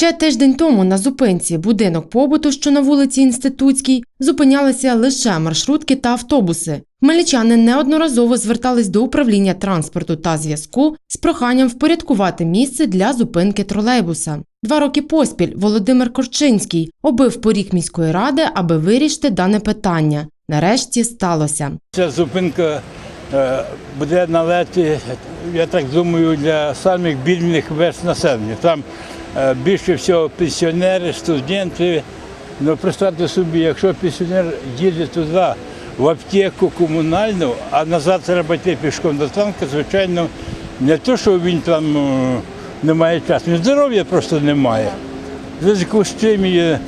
Ще тиждень тому на зупинці будинок побуту, що на вулиці Інститутській, зупинялися лише маршрутки та автобуси. Хмельничани неодноразово звертались до управління транспорту та зв'язку з проханням впорядкувати місце для зупинки тролейбуса. Два роки поспіль Володимир Корчинський обив поріг міської ради, аби вирішити дане питання. Нарешті сталося. Ця зупинка е, буде належати, я так думаю, для самих бідних верст населення. Там більше всього пенсіонери, студенти. Ну, представте собі, якщо пенсіонер їде туди в аптеку комунальну, а назад треба йти пішком до танка, звичайно, не то, що він там е, не має часу, він здоров'я просто немає. Зв'язку з чим є,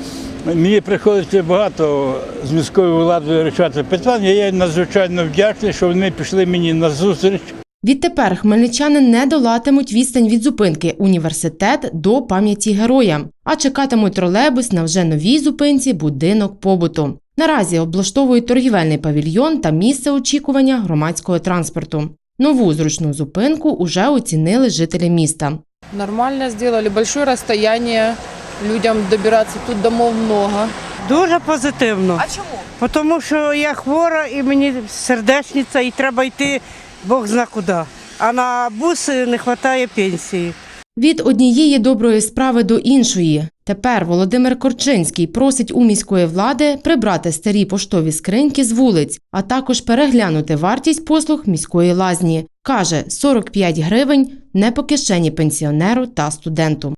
мені приходиться багато з міською владою вирішати питання. Я надзвичайно вдячний, що вони пішли мені на зустріч. Відтепер хмельничани не долатимуть відстань від зупинки університет до пам'яті героя, а чекатимуть тролейбус на вже новій зупинці будинок побуту. Наразі облаштовують торгівельний павільйон та місце очікування громадського транспорту. Нову зручну зупинку уже оцінили жителі міста. Нормально сделали, большое расстояние, людям добираться, тут домов много. Дуже позитивно. А чому? Тому що я хвора і мені сердечниця, і треба йти Бог зна куди. А на бус не вистачає пенсії. Від однієї доброї справи до іншої. Тепер Володимир Корчинський просить у міської влади прибрати старі поштові скриньки з вулиць, а також переглянути вартість послуг міської лазні. Каже, 45 гривень не по кишені пенсіонеру та студенту.